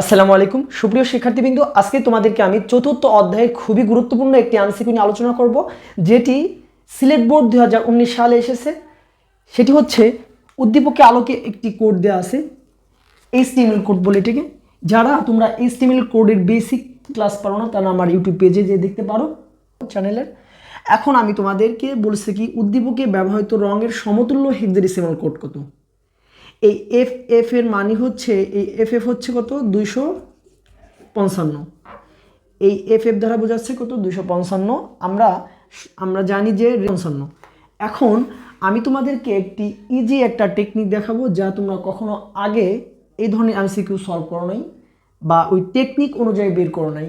আসসালামু আলাইকুম। সুপ্রিয় শিক্ষার্থীবৃন্দ, আজকে তোমাদেরকে আমি চতুর্থ অধ্যায়ের খুবই গুরুত্বপূর্ণ একটি আনসিকিউ নিয়ে আলোচনা করব, যেটি সিলেট বোর্ড দু হাজার উনিশ সালে এসেছে। সেটি হচ্ছে, উদ্দীপকে আলোকে একটি কোড দেওয়া আছে, এইচটিএমএল কোড বলে এটিকে। যারা তোমরা এইচটিএমএল কোডের বেসিক ক্লাস পারো না, তারা আমার ইউটিউব পেজে যে দেখতে পারো চ্যানেলের। এখন আমি তোমাদেরকে বলছি কি, উদ্দীপকে ব্যবহৃত রঙের সমতুল্য হেক্সাডেসিমাল কোড কত? এই এফ এফ এর মানে হচ্ছে, এই এফ এফ হচ্ছে কত? দুইশো পঞ্চান্ন। এই এফ এফ দ্বারা বোঝাচ্ছে কত? দুইশো পঞ্চান্ন। আমরা আমরা জানি যে পঞ্চান্ন। এখন আমি তোমাদেরকে একটি ইজি একটা টেকনিক দেখাবো যা তোমরা কখনো আগে এই ধরনের এমসিকিউ সলভ করো নাই বা ওই টেকনিক অনুযায়ী বের করো নাই।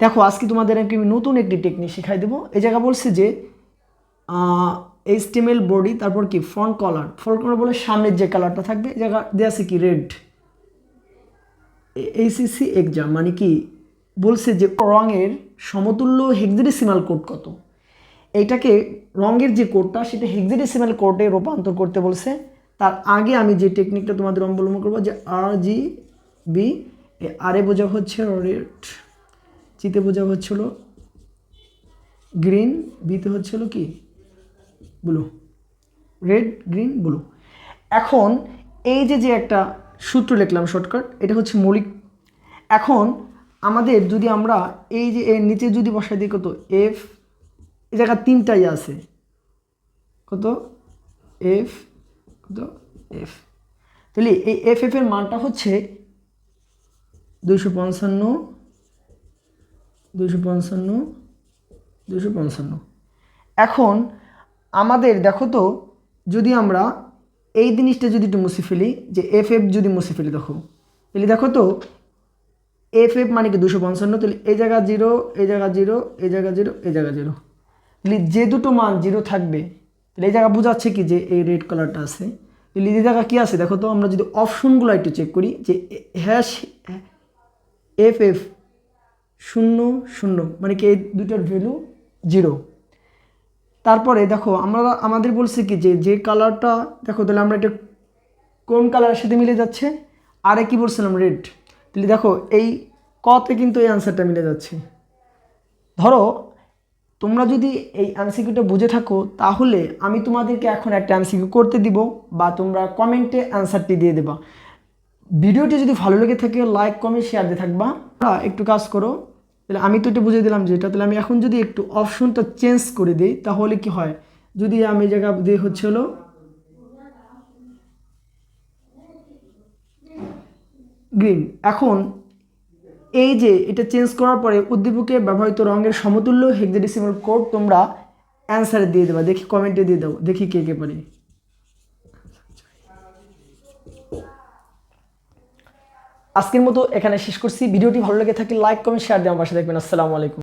দেখো, আজকে তোমাদের আমি নতুন একটি টেকনিক শেখাই দেবো। এই জায়গা বলছে যে এইচটিএমএল বডি তারপর কি? ফ্রন্ট কলার ফ্রন্ট কলার বলে সামনের যে কালারটা থাকবে, জায়গা দেওয়া আছে কি? রেড এইসিসি এক্সাম মানে কি? বলছে যে রঙের সমতুল্য হেক্সাডেসিমাল কোড কত? এইটাকে রঙের যে কোডটা সেটা হেক্সাডেসিমাল কোডে রূপান্তর করতে বলছে। তার আগে আমি যে টেকনিকটা তোমাদের অবলম্বন করব, যে আর জি বি আরে বোঝা হচ্ছে রেড চিতে বোঝা হচ্ছিল গ্রিন বিতে হচ্ছিল কি? ব্লু রেড গ্রিন ব্লু এখন এই যে যে একটা সূত্র লিখলাম শর্টকাট এটা হচ্ছে মৌলিক। এখন আমাদের যদি আমরা এই যে, এর নিচে যদি বসাই দিই কত এফ এই জায়গা তিনটাই আছে। কত? এফ কত? এফ তাহলে এই এফ এফ এর মানটা হচ্ছে দুইশো পঞ্চান্ন দুইশো পঞ্চান্ন দুইশো পঞ্চান্ন। এখন আমাদের, দেখো তো, যদি আমরা এই জিনিসটা যদি একটু মুছে ফেলি, যে এফ এফ যদি মুছে ফেলি, দেখো, তাহলে দেখো তো এফ এফ মানে কি দুশো পঞ্চান্ন? তাহলে এই জায়গা জিরো এই জায়গা জিরো এই জায়গা জিরো এই জায়গা জিরো তাহলে যে দুটো মান জিরো থাকবে, তাহলে এই জায়গা বোঝাচ্ছে কি যে এই রেড কালারটা আছে। তাহলে এই জায়গা কী আছে? দেখো তো, আমরা যদি অপশনগুলো একটু চেক করি, যে হ্যাশ এফ এফ শূন্য শূন্য মানে কি এই দুটোর ভ্যালু জিরো তারপরে দেখো, আমরা, আমাদের বলছে কি যে যে কালারটা দেখো তাহলে আমরা এটা কোন কালারের সাথে মিলে যাচ্ছে? আরে কি বলছিলাম রেড তাহলে দেখো, এই কতে কিন্তু এই অ্যান্সারটা মিলে যাচ্ছে। ধরো, তোমরা যদি এই অ্যান্সিকিউটা বুঝে থাকো, তাহলে আমি তোমাদেরকে এখন একটা অ্যান্সিকিউ করতে দিব বা তোমরা কমেন্টে অ্যান্সারটি দিয়ে দেবা। ভিডিওটি যদি ভালো লেগে থাকে লাইক কমেন্ট শেয়ার দিয়ে থাকবা। একটু কাজ করো। তাহলে আমি তো এটা বুঝে দিলাম যে এটা তাহলে আমি এখন যদি একটু অপশনটা চেঞ্জ করে দিই, তাহলে কি হয়? যদি আমি জায়গা দিয়ে হচ্ছে হলো গ্রিন এখন এই যে এটা চেঞ্জ করার পরে উদ্দীপকে ব্যবহৃত রঙের সমতুল্য হেক্সাডেসিমাল কোড তোমরা অ্যান্সারে দিয়ে দেবা। দেখি কমেন্টে দিয়ে দেবো। দেখি কে কে পারি। আজকের মতো এখানে শেষ করছি। ভিডিওটি ভালো লেগে থাকলে লাইক কমেন্ট শেয়ার দিয়ে আমার পাশে দেখবেন আসসালামু আলাইকুম।